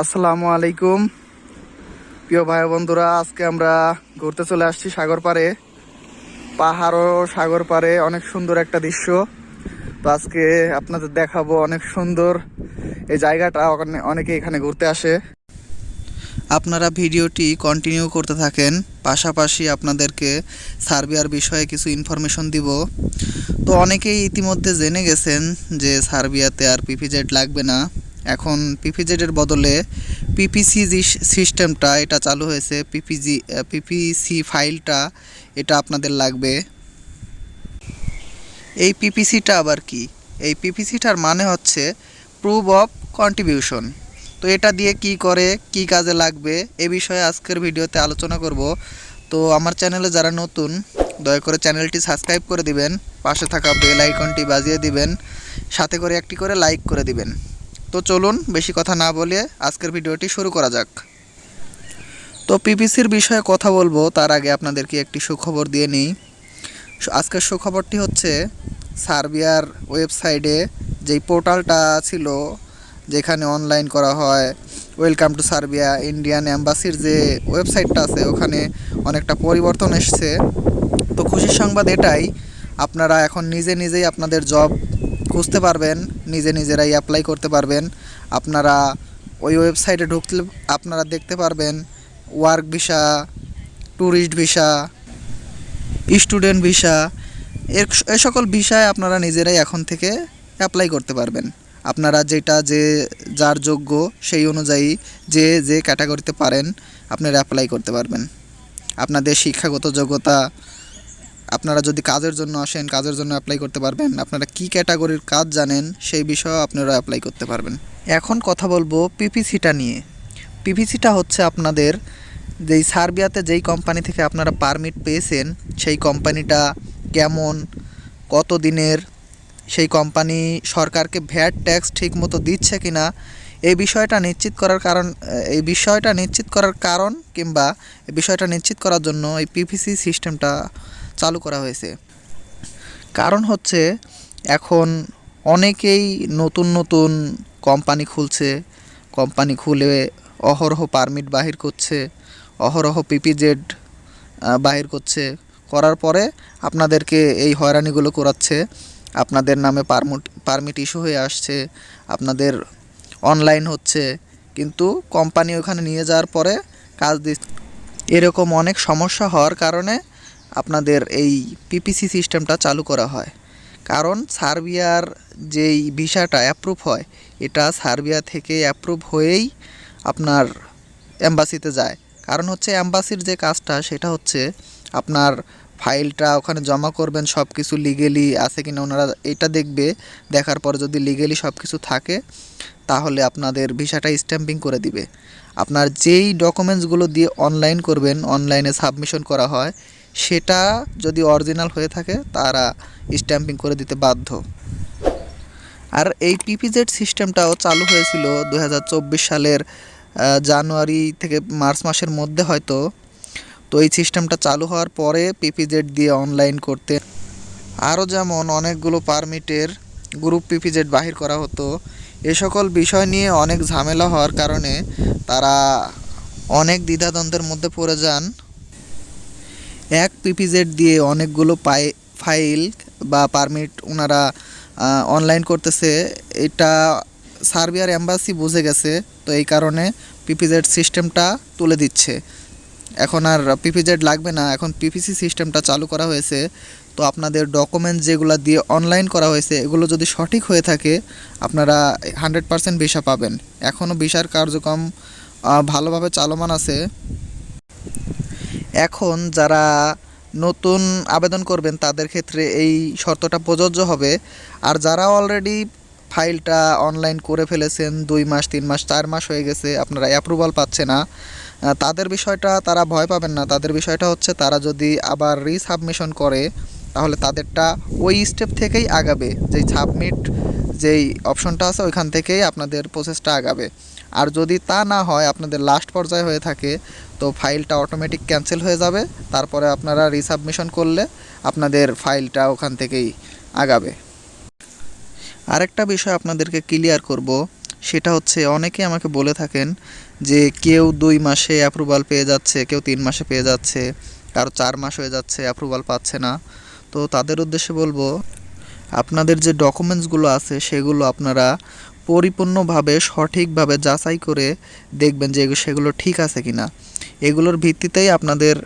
আসসালামু আলাইকুম। প্রিয় ভাই বন্ধুরা, আজকে আমরা ঘুরতে চলে আসছি সাগর পাড়ে। পাহাড় ও সাগর পাড়ে অনেক সুন্দর একটা দৃশ্য। তো আজকে আপনাদের দেখাবো অনেক সুন্দর এই জায়গাটা অনেকে এখানে ঘুরতে আসে। আপনারা ভিডিওটি কন্টিনিউ করতে থাকেন, পাশাপাশি আপনাদেরকে সার্বিয়ার বিষয়ে কিছু ইনফরমেশন দিব। তো অনেকেই ইতিমধ্যে জেনে গেছেন যে সার্বিয়াতে আর পিপিজেড লাগবে না। এখন পিপিজেডের বদলে পিপিসি সিস্টেমটা এটা চালু হয়েছে পিপিজি পিপিসি ফাইলটা এটা আপনাদের লাগবে। এই পিপিসিটা আবার কি? এই পিপিসিটার মানে হচ্ছে প্রুভ অফ কন্ট্রিবিউশন তো এটা দিয়ে কি করে, কি কাজে লাগবে, এ বিষয়ে আজকের ভিডিওতে আলোচনা করব। তো আমার চ্যানেলে যারা নতুন, দয়া করে চ্যানেলটি সাবস্ক্রাইব করে দিবেন, পাশে থাকা বেল আইকনটি বাজিয়ে দিবেন, সাথে করে একটি করে লাইক করে দিবেন। তো চলুন বেশি কথা না বলে আজকের ভিডিওটি শুরু করা যাক। তো পিপিসির বিষয়ে কথা বলব, তার আগে আপনাদেরকে একটি সুখবর দিয়ে নিই। আজকের সুখবরটি হচ্ছে, সার্বিয়ার ওয়েবসাইটে যেই পোর্টালটা ছিল, যেখানে অনলাইন করা হয় ওয়েলকাম টু সার্বিয়া ইন্ডিয়ান অ্যাম্বাসির যে ওয়েবসাইটটা আছে, ওখানে অনেকটা পরিবর্তন এসছে। তো খুশির সংবাদ এটাই, আপনারা এখন নিজে নিজেই আপনাদের জব খুঁজতে পারবেন, নিজে নিজেরাই অ্যাপ্লাই করতে পারবেন। আপনারা ওই ওয়েবসাইটে ঢুকলে আপনারা দেখতে পারবেন work visa tourist visa student visa এর এ সকল ভিসায় আপনারা নিজেরাই এখন থেকে অ্যাপ্লাই করতে পারবেন। আপনারা যেটা যে, যার যোগ্য সেই অনুযায়ী যে যে ক্যাটাগরিতে পারেন, আপনারা অ্যাপ্লাই করতে পারবেন। আপনাদের শিক্ষাগত যোগ্যতা আপনারা যদি কাজের জন্য আসেন, কাজের জন্য অ্যাপ্লাই করতে পারবেন। আপনারা কি ক্যাটাগরির কাজ জানেন, সেই বিষয়েও আপনারা অ্যাপ্লাই করতে পারবেন। এখন কথা বলব পিপিসিটা নিয়ে। পিপিসিটা হচ্ছে আপনাদের যেই সার্বিয়াতে যেই কোম্পানি থেকে আপনারা পারমিট পেয়েছেন, সেই কোম্পানিটা কেমন, কত দিনের, সেই কোম্পানি সরকারকে ভ্যাট ট্যাক্স ঠিক মতো দিচ্ছে কি না এই বিষয়টা নিশ্চিত করার কারণ, এই বিষয়টা নিশ্চিত করার কারণ কিংবা এই বিষয়টা নিশ্চিত করার জন্য এই পিপিসি সিস্টেমটা চালু করা হয়েছে। কারণ হচ্ছে, এখন অনেকেই নতুন নতুন কোম্পানি খুলছে, কোম্পানি খুলে অহরহ পারমিট বাহির করছে, অহরহ পিপিজেড বাহির করছে। করার পরে আপনাদেরকে এই হয়রানিগুলো করাচ্ছে। আপনাদের নামে পারমিট পারমিট ইস্যু হয়ে আসছে, আপনাদের অনলাইন হচ্ছে। কিন্তু কোম্পানি ওখানে নিয়ে যাওয়ার পরে কাজ দিচ্ছে। এরকম অনেক সমস্যা হওয়ার কারণে আপনাদের এই পিপিসি সিস্টেমটা চালু করা হয়। কারণ সার্বিয়ার যেই ভিসাটা অ্যাপ্রুভ হয়, এটা সার্বিয়া থেকে অ্যাপ্রুভ হয়েই আপনার অ্যাম্বাসিতে যায়। কারণ হচ্ছে অ্যাম্বাসির যে কাজটা, সেটা হচ্ছে আপনার ফাইলটা ওখানে জমা করবেন সব কিছু লিগেলি আছে কিনা ওনারা এটা দেখবে, দেখার পর যদি লিগেলি সব কিছু থাকে, তাহলে আপনাদের ভিসাটা স্ট্যাম্পিং করে দিবে। আপনার যেই ডকুমেন্টসগুলো দিয়ে অনলাইন করবেন অনলাইনে সাবমিশন করা হয় সেটা যদি অরিজিনাল হয়ে থাকে, তারা স্ট্যাম্পিং করে দিতে বাধ্য। আর এই পিপিজেড সিস্টেমটাও চালু হয়েছিল দু হাজার চব্বিশ সালের জানুয়ারি থেকে মার্চ মাসের মধ্যে হয়তো। তো এই সিস্টেমটা চালু হওয়ার পরে পিপিজেড দিয়ে অনলাইন করতে। আরও যেমন অনেকগুলো পারমিটের গ্রুপ পিপিজেড বাহির করা হতো। এ সকল বিষয় নিয়ে অনেক ঝামেলা হওয়ার কারণে তারা অনেক দ্বিধাদ্বন্দ্বের মধ্যে পড়ে যান। এক পিপিজেড দিয়ে অনেকগুলো পাই, ফাইল বা পারমিট ওনারা অনলাইন করতেছে। এটা সার্বিয়ার অ্যাম্বাসি বুঝে গেছে, তো এই কারণে পিপিজেড সিস্টেমটা তুলে দিচ্ছে। এখন আর পিপিজেড লাগবে না, এখন পিপিসি সিস্টেমটা চালু করা হয়েছে। তো আপনাদের ডকুমেন্টস যেগুলো দিয়ে অনলাইন করা হয়েছে, এগুলো যদি সঠিক হয়ে থাকে, আপনারা হান্ড্রেড পারসেন্ট ভিসা পাবেন। এখনও ভিসার কার্যক্রম ভালোভাবে চালমান আছে। এখন যারা নতুন আবেদন করবেন, তাদের ক্ষেত্রে এই শর্তটা প্রযোজ্য হবে। আর যারা অলরেডি ফাইলটা অনলাইন করে ফেলেছেন, দুই মাস, তিন মাস, চার মাস হয়ে গেছে, আপনারা অ্যাপ্রুভাল পাচ্ছে না তাদের বিষয়টা তারা ভয় পাবেন না। তাদের বিষয়টা হচ্ছে, তারা যদি আবার রিসাবমিশন করে, তাহলে তাদেরটা ওই স্টেপ থেকেই আগাবে। যেই সাবমিট যেই অপশনটা আছে, ওইখান থেকেই আপনাদের প্রসেসটা আগাবে। আর যদি তা না হয়, আপনাদের লাস্ট পর্যায়ে হয়ে থাকে, তো ফাইলটা অটোমেটিক ক্যান্সেল হয়ে যাবে। তারপরে আপনারা রিসাবমিশন করলে আপনাদের ফাইলটা ওখান থেকেই আগাবে। আরেকটা বিষয় আপনাদেরকে ক্লিয়ার করব, সেটা হচ্ছে অনেকে আমাকে বলে থাকেন যে কেউ দুই মাসে অ্যাপ্রুভাল পেয়ে যাচ্ছে, কেউ তিন মাসে পেয়ে যাচ্ছে, কারও চার মাস হয়ে যাচ্ছে অ্যাপ্রুভাল পাচ্ছে না। তো তাদের উদ্দেশ্যে বলব আপনাদের যে ডকুমেন্টসগুলো আছে, সেগুলো আপনারা পরিপূর্ণভাবে, সঠিকভাবে যাচাই করে দেখবেন যে সেগুলো ঠিক আছে কি না এগুলোর ভিত্তিতেই আপনাদের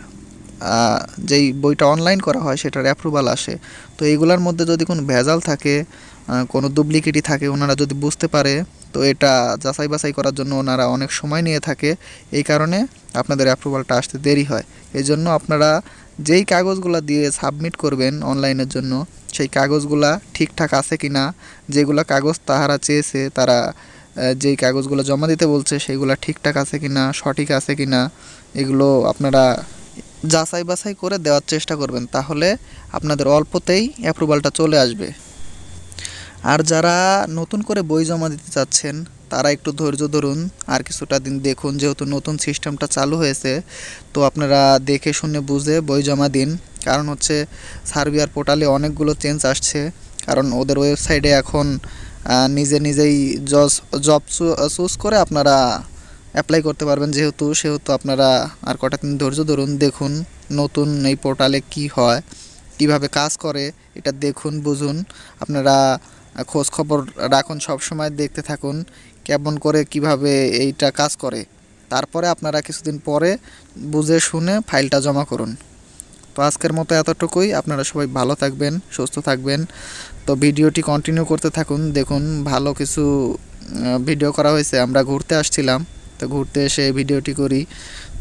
যেই বইটা অনলাইন করা হয়, সেটার অ্যাপ্রুভাল আসে। তো এগুলোর মধ্যে যদি কোনো ভেজাল থাকে কোনো ডুপ্লিকেটই থাকে, ওনারা যদি বুঝতে পারে, তো এটা যাচাই বাছাই করার জন্য ওনারা অনেক সময় নিয়ে থাকে। এই কারণে আপনাদের অ্যাপ্রুভালটা আসতে দেরি হয়। এই জন্য আপনারা যেই কাগজগুলো দিয়ে সাবমিট করবেন অনলাইনের জন্য সেই কাগজগুলা ঠিকঠাক আছে কি না যেগুলো কাগজ তাহারা চেয়েছে, তারা যেই কাগজগুলো জমা দিতে বলছে, সেগুলো ঠিকঠাক আছে কি না সঠিক আছে কি না এগুলো আপনারা যাচাই বাছাই করে দেওয়ার চেষ্টা করবেন, তাহলে আপনাদের অল্পতেই অ্যাপ্রুভালটা চলে আসবে। আর যারা নতুন করে বই জমা দিতে চাচ্ছেন, তারা একটু ধৈর্য ধরুন, আর কিছুটা দিন দেখুন, যেহেতু নতুন সিস্টেমটা চালু হয়েছে, তো আপনারা দেখে শুনে বুঝে বই জমা দিন। কারণ হচ্ছে সার্বিয়ার পোর্টালে অনেকগুলো চেঞ্জ আসছে। কারণ ওদের ওয়েবসাইটে এখন নিজে নিজেই জজ, জব চুজ করে আপনারা অ্যাপ্লাই করতে পারবেন। যেহেতু, সেহেতু আপনারা আর কটা দিন ধৈর্য ধরুন, দেখুন নতুন এই পোর্টালে কি হয়, কীভাবে কাজ করে, এটা দেখুন, বুঝুন। আপনারা খোঁজ খবর রাখুন, সব সময় দেখতে থাকুন, কেমন করে, কীভাবে এইটা কাজ করে। তারপরে আপনারা কিছুদিন পরে বুঝে শুনে ফাইলটা জমা করুন। তো আজকের মতো এতটুকুই। আপনারা সবাই ভালো থাকবেন, সুস্থ থাকবেন। তো ভিডিওটি কন্টিনিউ করতে থাকুন। দেখুন, ভালো কিছু ভিডিও করা হয়েছে। আমরা ঘুরতে আসছিলাম। তো ঘুরতে এসে ভিডিওটি করি।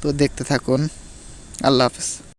তো দেখতে থাকুন। আল্লাহ হাফেজ।